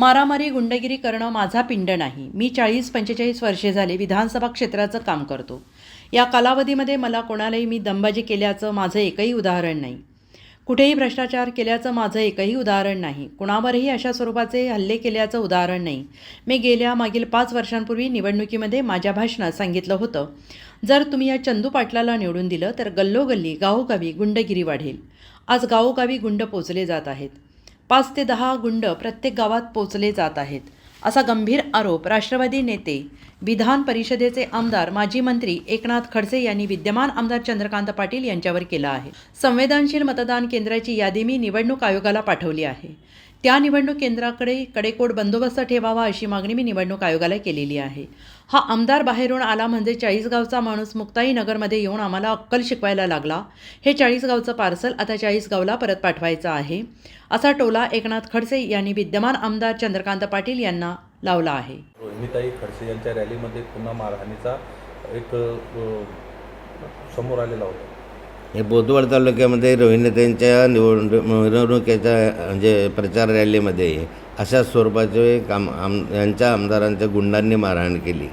मारामारी गुंडगिरी करणं माझा पिंड नाही. मी चाळीस पंचेचाळीस वर्षे झाले विधानसभा क्षेत्राचं काम करतो. या कालावधीमध्ये मला कोणालाही मी दमबाजी केल्याचं माझं एकही उदाहरण नाही. कुठेही भ्रष्टाचार केल्याचं माझं एकही उदाहरण नाही. कुणावरही अशा स्वरूपाचे हल्ले केल्याचं उदाहरण नाही. मी गेल्या मागील पाच वर्षांपूर्वी निवडणुकीमध्ये माझ्या भाषणात सांगितलं होतं जर तुम्ही या चंदू पाटलाला निवडून दिलं तर गल्लोगल्ली गावोगावी गुंडगिरी वाढेल. आज गावोगावी गुंड पोचले जात आहेत. पाच ते दहा गुंड प्रत्येक गावात पोचले जात आहेत. असा गंभीर आरोप राष्ट्रवादी नेते विधान परिषदेचे आमदार माजी मंत्री एकनाथ खडसे यांनी विद्यमान आमदार चंद्रकांत पाटील यांच्यावर केला आहे. संवेदनशील मतदान केंद्राची यादी मी निवडणूक आयोगाला पाठवली आहे. त्या निवडणूक केंद्राकडे कडेकोट बंदोबस्त ठेवावा अशी मागणी मी निवडणूक आयोगाला केलेली आहे. हा आमदार बाहेरून आला म्हणजे चाळीसगावचा माणूस मुक्ताई नगरमध्ये येऊन आम्हाला अक्कल शिकवायला लागला. हे चाळीसगावचं पार्सल आता चाळीसगावला परत पाठवायचं आहे. असा टोला एकनाथ खडसे यांनी विद्यमान आमदार चंद्रकांत पाटील यांना लावला आहे. रोहिणीताई खडसे यांच्या रॅलीमध्ये पुन्हा मारहाणीचा एक समोर आलेला होता. हे बोदवड तालुक्यामध्ये रोहिणीताईंच्या निवड मिरवणुकीच्या म्हणजे प्रचार रॅलीमध्ये अशा स्वरूपाचे काम आम यांच्या आमदारांच्या गुंडांनी मारहाण केली.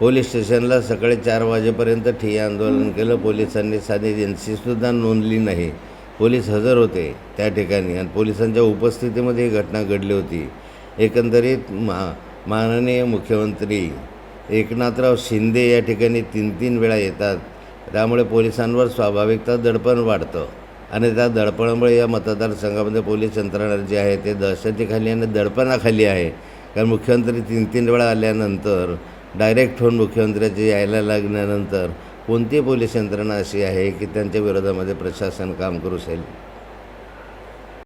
पोलीस स्टेशनला सकाळी चार वाजेपर्यंत ठिय्या आंदोलन केलं. पोलिसांनी साधी एनसीसुद्धा नोंदली नाही. पोलीस हजर होते त्या ठिकाणी आणि पोलिसांच्या उपस्थितीमध्ये ही घटना घडली होती. एकंदरीत मा माननीय मुख्यमंत्री एकनाथराव शिंदे या ठिकाणी तीन तीन वेळा येतात. त्यामुळे पोलिसांवर स्वाभाविकता दडपण वाढतं. आणि त्या दडपणामुळे या मतदारसंघामध्ये पोलीस यंत्रणा जी आहे ते दहशतीखाली आणि दडपणाखाली आहे. कारण मुख्यमंत्री तीन तीन वेळा आल्यानंतर डायरेक्ट होऊन मुख्यमंत्र्याचे यायला लागल्यानंतर कोणती पोलीस यंत्रणा अशी आहे की त्यांच्या विरोधामध्ये प्रशासन काम करू शकेल?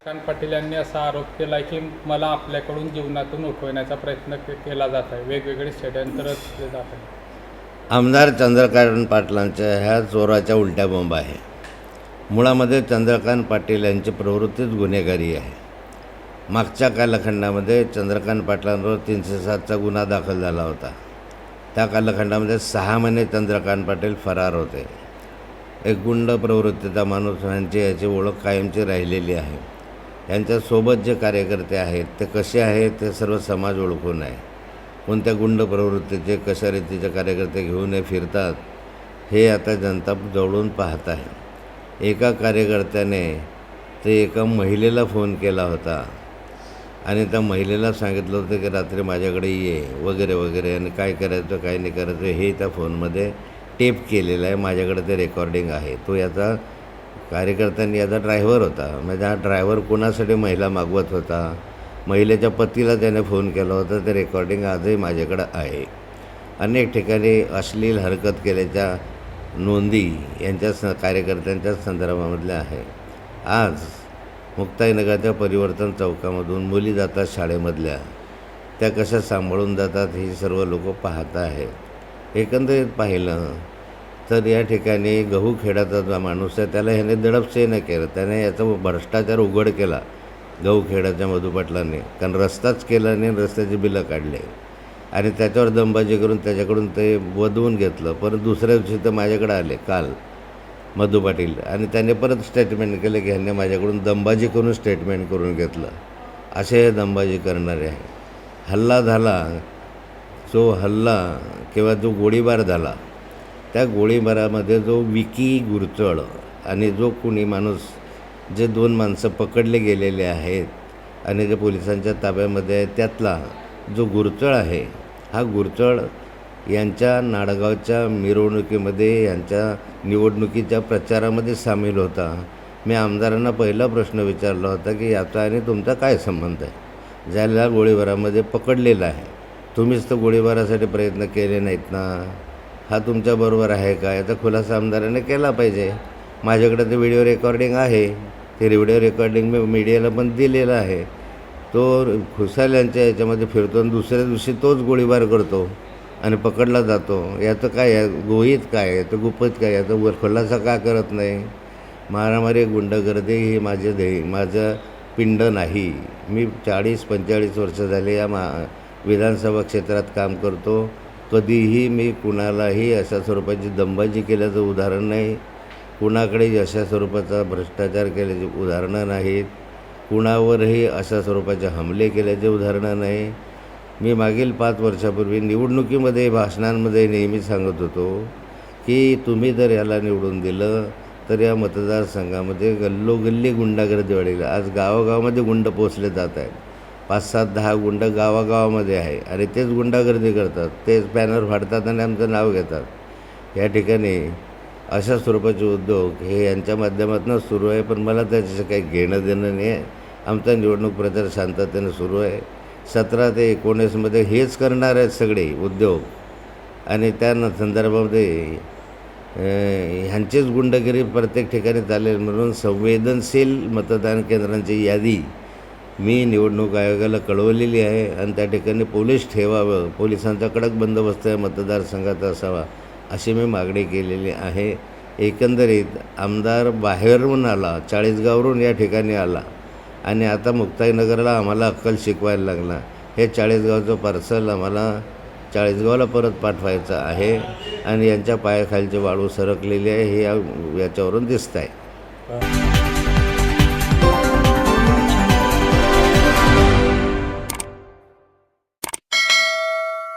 कांत पाटील यांनी असा आरोप केला की मला आपल्याकडून जीवनातून उठवण्याचा प्रयत्न केला जात आहे. वेगवेगळे षड्यंत्र केले जात आहे आमदार चंद्रकांत पाटलांच्या ह्या चोराच्या उलट्या बॉम्ब आहे. मुळामध्ये चंद्रकांत पाटील यांची प्रवृत्तीच गुन्हेगारी आहे. मागच्या कालखंडामध्ये चंद्रकांत पाटलांवर तीनशे सातचा गुन्हा दाखल झाला होता. त्या कालखंडामध्ये सहा महिने चंद्रकांत पाटील फरार होते. एक गुंड प्रवृत्तीचा माणूस यांची याची ओळख कायमची राहिलेली आहे. यांच्यासोबत जे कार्यकर्ते आहेत ते कसे आहेत ते सर्व समाज ओळखून आहे. कोणत्या गुंड प्रवृत्तीचे कशा रीतीचे कार्यकर्ते घेऊन हे फिरतात हे आता जनता जवळून पाहत आहे. एका कार्यकर्त्याने ते एका महिलेला फोन केला होता आणि त्या महिलेला सांगितलं होतं की रात्री माझ्याकडे ये वगैरे वगैरे आणि काय करायचं काय नाही करायचं हे त्या फोनमध्ये टेप केलेलं आहे माझ्याकडे ते रेकॉर्डिंग आहे. तो याचा कार्यकर्त्यांनी याचा ड्रायव्हर होता. म्हणजे हा ड्रायव्हर कोणासाठी महिला मागवत होता? महिलेच्या पतीला त्याने फोन केला होता. ते रेकॉर्डिंग आजही माझ्याकडं आहे. अनेक ठिकाणी अश्लील हरकत केल्याच्या नोंदी यांच्या स कार्यकर्त्यांच्या संदर्भामधल्या आहे. आज मुक्ताईनगरच्या परिवर्तन चौकामधून मुली जातात शाळेमधल्या. त्या कशा सांभाळून जातात ही सर्व लोक पाहत आहेत. एकंदरीत पाहिलं तर या ठिकाणी गहू खेडाचा जो माणूस आहे त्याला ह्याने दडपसे न केलं. त्याने याचा भ्रष्टाचार उघड केला. गहू मधुपाटलाने कारण रस्ताच केला नाही रस्त्याची बिलं काढले. आणि त्याच्यावर दमबाजी करून त्याच्याकडून ते वधवून घेतलं. परत दुसऱ्या दिवशी तर माझ्याकडे आले काल मधु पाटील आणि त्याने परत स्टेटमेंट केलं की ह्यांनी माझ्याकडून दमबाजी करून स्टेटमेंट करून घेतलं. असे हे दमबाजी करणारे आहे. हल्ला झाला. जो हल्ला किंवा जो गोळीबार झाला त्या गोळीबारामध्ये जो विकी गुरचळ आणि जो कुणी माणूस जे दोन माणसं पकडले गेलेले आहेत आणि जे पोलिसांच्या ताब्यामध्ये आहे त्यातला जो गुरचळ आहे हा गुरचळ यांच्या नाडगावच्या मिरवणुकीमध्ये यांच्या निवडणुकीच्या प्रचारामध्ये सामील होता. मी आमदारांना पहिला प्रश्न विचारला होता की याचा आणि तुमचा काय संबंध आहे? ज्याला गोळीबारामध्ये पकडलेला आहे. तुम्हीच तर गोळीबारासाठी प्रयत्न केले नाहीत ना? हा तुमच्याबरोबर आहे का? याचा खुलासा आमदाराने केला पाहिजे. माझ्याकडे ते व्हिडिओ रेकॉर्डिंग आहे. ते व्हिडिओ रेकॉर्डिंग मी मीडियाला पण दिलेलं आहे. तो खुसाल यांच्या याच्यामध्ये फिरतो आणि दुसऱ्या दिवशी तोच गोळीबार करतो आणि पकडला जातो. याचं काय आहे? गोहीत काय आहे? तर गुपित काय याचं वर खुलासा का करत नाही? मारामारी गुंडगर्दी ही माझे ध्येय माझं पिंड नाही. मी चाळीस पंचेचाळीस वर्ष झाले या मा विधानसभा क्षेत्रात काम करतो. कधीही मी कुणालाही अशा स्वरूपाची दंबाजी केल्याचं उदाहरण नाही. कुणाकडेही अशा स्वरूपाचा भ्रष्टाचार केल्याची उदाहरणं नाहीत कुणावरही अशा स्वरूपाचे हमले केल्याचे उदाहरणं नाही. मी मागील पाच वर्षापूर्वी निवडणुकीमध्ये भाषणांमध्ये नेहमी सांगत होतो की तुम्ही जर याला निवडून दिलं तर या मतदारसंघामध्ये गल्लोगल्ली गुंडागर्दी वाढेल. आज गावागावामध्ये गुंड पोचले जात आहेत. पाच सात दहा गुंड गावागावामध्ये आहे आणि तेच गुंडागर्दी करतात. तेच बॅनर फाडतात आणि आमचं नाव घेतात. या ठिकाणी अशा स्वरूपाचे उद्योग हे यांच्या माध्यमातून सुरू आहे पण मला त्याच्याशी काही घेणं देणं नाही आहे. आमचा निवडणूक प्रचार शांततेनं सुरू आहे. सतरा ते एकोणीसमध्ये हेच करणार आहेत सगळे उद्योग. आणि त्या संदर्भामध्ये ह्यांचीच गुंडगिरी प्रत्येक ठिकाणी चालेल म्हणून संवेदनशील मतदान केंद्रांची यादी मी निवडणूक आयोगाला कळवलेली आहे. आणि त्या ठिकाणी पोलीस ठेवावं पोलिसांचा कडक बंदोबस्त आहे मतदारसंघात असावा. अशी मी मागणी केलेली आहे. एकंदरीत आमदार बाहेरून आला चाळीसगावरून या ठिकाणी आला आणि आता मुक्ताईनगरला आम्हाला अक्कल शिकवायला लागला. हे चाळीसगावचं पार्सल आम्हाला चाळीसगावला परत पाठवायचं आहे आणि यांच्या पायाखालची वाळू सरकलेली आहे हे याच्यावरून दिसत आहे